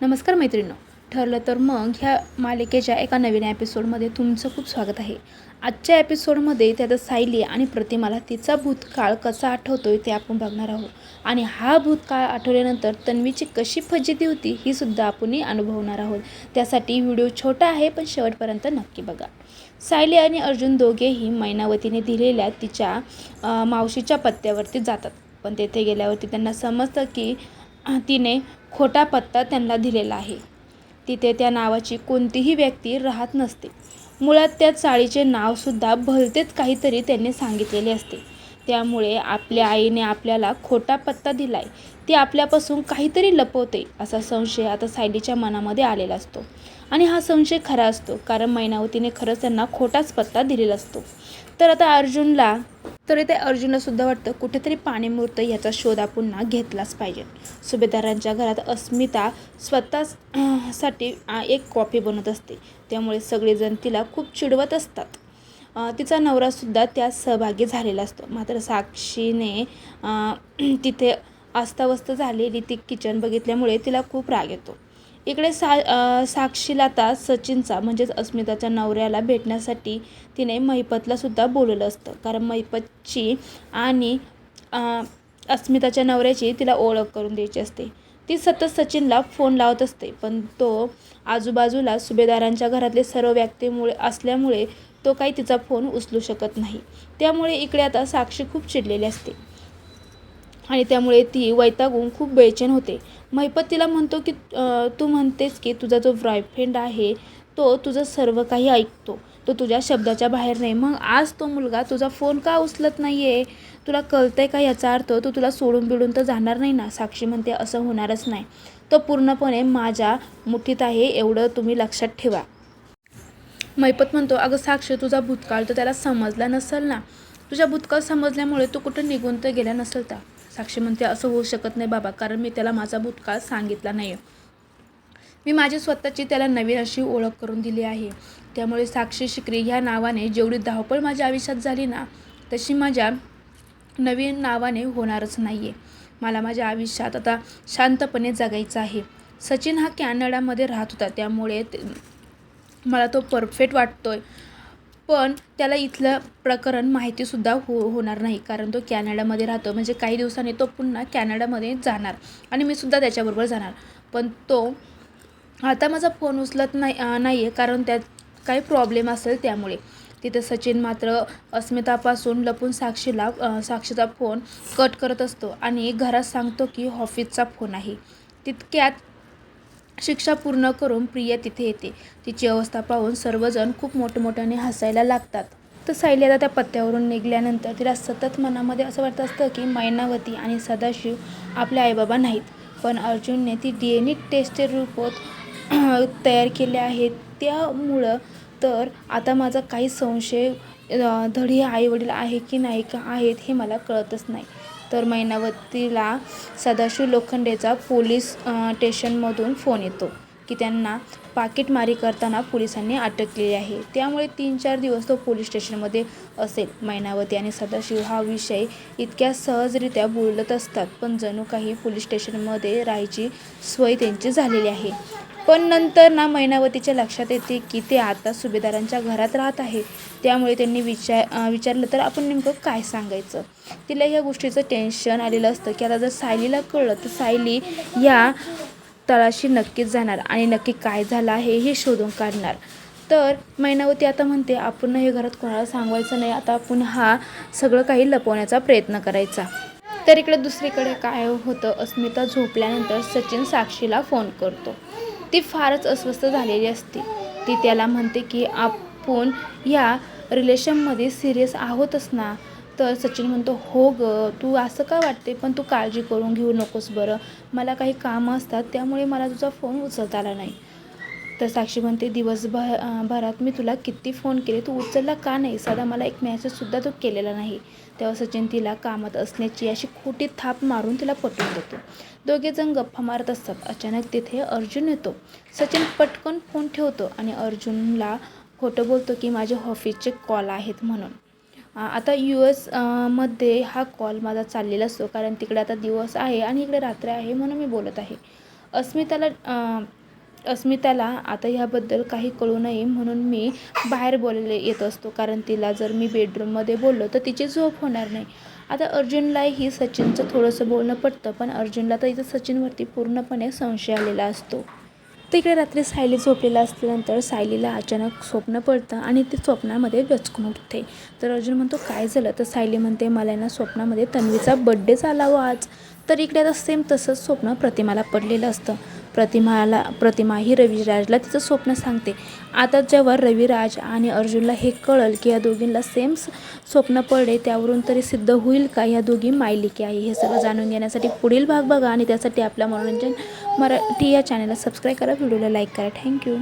नमस्कार मैत्रिणी ठरलं तर मग ह्या मालिकेच्या एका नवीन एपिसोडमध्ये तुमचं खूप स्वागत आहे. आजच्या एपिसोडमध्ये त्यात सायली आणि प्रतिमाला तिचा भूतकाळ कसा आठवतोय ते आपण बघणार आहोत. आणि हा भूतकाळ आठवल्यानंतर तन्वीची कशी फजिती होती ही सुद्धा आपण अनुभवणार आहोत. त्यासाठी व्हिडिओ छोटा आहे पण शेवटपर्यंत नक्की बघा. सायली आणि अर्जुन दोघेही मैनावतीने दिलेल्या तिच्या मावशीच्या पत्त्यावरती जातात. पण तेथे गेल्यावरती त्यांना समजतं की तिने खोटा पत्ता त्यांना दिलेला आहे. तिथे त्या नावाची कोणतीही व्यक्ती राहत नसते. मुळात त्या चाळीचे नावसुद्धा भलतेच काहीतरी त्यांनी सांगितलेले असते. त्यामुळे आपल्या आईने आपल्याला खोटा पत्ता दिलाय ती आपल्यापासून काहीतरी लपवते असा संशय आता सायलीच्या मनामध्ये आलेला असतो. आणि हा संशय खरा असतो कारण मैनावतीने खरंच त्यांना खोटाच पत्ता दिलेला असतो. तर आता अर्जुनला तर ते अर्जुनला सुद्धा वाटतं कुठेतरी पाणीमूर्त याचा शोध आपण ना घेतलाच पाहिजे. सुभेदारांच्या घरात अस्मिता स्वतःच साठी एक कॉफी बनवत असते. त्यामुळे सगळेजण तिला खूप चिडवत असतात. तिचा नवरासुद्धा त्यात सहभागी झालेला असतो. मात्र साक्षीने तिथे अस्ताव्यस्त झालेली ती किचन बघितल्यामुळे तिला खूप राग येतो. इकडे सा साक्षीला आता सचिनचा म्हणजेच अस्मिताच्या नवऱ्याला भेटण्यासाठी तिने महिपतलासुद्धा बोलवलं असतं. कारण महिपतची आणि अस्मिताच्या नवऱ्याची तिला ओळख करून द्यायची असते. ती सतत सचिनला फोन लावत असते पण तो आजूबाजूला सुभेदारांच्या घरातले सर्व व्यक्तीमुळे असल्यामुळे तो काही तिचा फोन उचलू शकत नाही. त्यामुळे इकडे आता साक्षी खूप चिडलेली असते. आणि त्यामुळे ती वैतागून खूप बेचैन होते. महिपत तिला म्हणतो की तू म्हणतेस की तुझा जो बॉयफ्रेंड आहे तो तुझं सर्व काही ऐकतो. तो तुझ्या शब्दाच्या बाहेर नाही. मग आज तो मुलगा तुझा फोन का उचलत नाही आहे तुला कळतं आहे का याचा अर्थ? तो तुला सोडून बिडून तर जाणार नाही ना? साक्षी म्हणते असं होणारच नाही. तो पूर्णपणे माझ्या मुठीत आहे एवढं तुम्ही लक्षात ठेवा. मैपत म्हणतो अगं साक्षी तुझा भूतकाळ तर त्याला समजला नसेल ना? तुझ्या भूतकाळ समजल्यामुळे तू कुठं निघून तर गेला नसेल तर साक्षी म्हणते असं होऊ शकत नाही बाबा कारण मी त्याला माझा भूतकाळ सांगितला नाही मी माझी स्वतःची त्याला नवीन अशी ओळख करून दिली आहे. त्यामुळे साक्षी शिकरी ह्या नावाने जेवढी धावपळ माझ्या आयुष्यात झाली ना तशी माझ्या नवीन नावाने होणारच नाही आहे मला माझ्या आयुष्यात आता शांतपणे जगायचं आहे. सचिन हा कॅनडामध्ये राहत होता त्यामुळे मला तो परफेक्ट वाटतोय. पण त्याला इथलं प्रकरण माहितीसुद्धा हो होणार नाही. कारण तो कॅनडामध्ये राहतो. म्हणजे काही दिवसांनी तो पुन्हा कॅनडामध्ये जाणार. आणि मी सुद्धा त्याच्याबरोबर जाणार. पण तो आता माझा फोन उचलत नाही नाही आहे कारण त्यात काही प्रॉब्लेम असेल त्यामुळे. तिथे सचिन मात्र अस्मितापासून लपून साक्षीला साक्षीचा फोन कट करत असतो. आणि घरात सांगतो की ऑफिसचा फोन आहे. तितक्यात शिक्षा पूर्ण करून प्रिया तिथे येते. तिची अवस्था पाहून सर्वजण खूप मोठमोठ्याने हसायला लागतात. तर सायली आता त्या पत्त्यावरून निघाल्यानंतर तिला सतत मनामध्ये असं वाटत असतं की मैनावती आणि सदाशिव आपले आईबाबा नाहीत. पण अर्जुनने ती डी एन ए टेस्टचे रिपोर्ट तयार केले आहेत. त्यामुळं तर आता माझा काही संशय धडी आईवडील आहे की नाही का आहेत हे मला कळतच नाही. तर मैनावतीला सदाशिव लोखंडेचा पोलीस स्टेशनमधून फोन येतो की त्यांना पाकिटमारी करताना पोलिसांनी अटक केली आहे. त्यामुळे तीन चार दिवस तो पोलीस स्टेशनमध्ये असेल. मैनावती आणि सदाशिव हा विषय इतक्या सहजरित्या बोलत असतात पण जणू काही पोलीस स्टेशनमध्ये राहायची सोय त्यांची झालेली आहे. पण नंतर ना मैनावतीच्या लक्षात येते की ते आता सुभेदारांच्या घरात राहत आहे. त्यामुळे त्यांनी विचार विचारलं तर आपण नेमकं काय सांगायचं? तिला ह्या गोष्टीचं टेन्शन आलेलं असतं की आता जर सायलीला कळलं तर सायली या तळाशी नक्कीच जाणार आणि नक्की काय झालं आहे हे शोधून काढणार. तर मैनावती आता म्हणते आपण हे घरात कोणाला सांगवायचं नाही. आता आपण हा सगळं काही लपवण्याचा प्रयत्न करायचा. तर इकडे दुसरीकडे काय होतं अस्मिता झोपल्यानंतर सचिन साक्षीला फोन करतो. ती फारच अस्वस्थ झालेली असते. ती त्याला म्हणते की आपण या रिलेशनमध्ये सिरियस आहोतच ना? तर सचिन म्हणतो हो ग तू असं का वाटते? पण तू काळजी करून घेऊ नकोस बरं. मला काही कामं असतात त्यामुळे मला तुझा फोन उचलता आला नाही. तर साक्षी म्हणते दिवसभर भरात मी तुला किती फोन केले? तू उचलला का नाही? साधा मला एक मेसेजसुद्धा तो केलेला नाही. तेव्हा सचिन तिला कामात असण्याची अशी खोटी थाप मारून तिला पटवून देतो. दोघेजण गप्पा मारत असतात. अचानक तिथे अर्जुन येतो. सचिन पटकन फोन ठेवतो आणि अर्जुनला खोटं बोलतो की माझे ऑफिसचे कॉल आहेत म्हणून. आता यू एसमध्ये हा कॉल माझा चाललेला असतो. कारण तिकडे आता दिवस आहे आणि इकडे रात्र आहे म्हणून मी बोलत आहे. अस्मिताला अस्मिताला आता ह्याबद्दल काही कळू नये म्हणून मी बाहेर बोलले येत असतो. कारण तिला जर मी बेडरूममध्ये बोललो तर तिची झोप होणार नाही. आता अर्जुनलाही सचिनचं थोडंसं बोलणं पडतं पण अर्जुनला तर इथं सचिनवरती पूर्णपणे संशय आलेला असतो. तिकडे रात्री सायली झोपलेला असल्यानंतर सायलीला अचानक स्वप्न पडतं आणि ती स्वप्नामध्ये व्यचकून उठते. तर अर्जुन म्हणतो काय झालं? तर सायली म्हणते मला ना स्वप्नामध्ये तन्वीचा बड्डे झाला हो आज. तर इकडे आता सेम तसंच स्वप्न प्रतिमाला पडलेलं असतं. प्रतिमाला प्रतिमा ही रविराजला तिचं स्वप्न सांगते. आता जेव्हा रविराज आणि अर्जुनला हे कळल की या दोघींना सेम स्वप्न पडले त्यावरून तरी सिद्ध होईल का या दोघी मायलिकी आहे? हे सगळं जाणून घेण्यासाठी पुढील भाग बघा आणि त्यासाठी आपल्या मनोरंजन मराठी या चॅनलला सबस्क्राईब करा व्हिडिओला लाईक करा. थँक्यू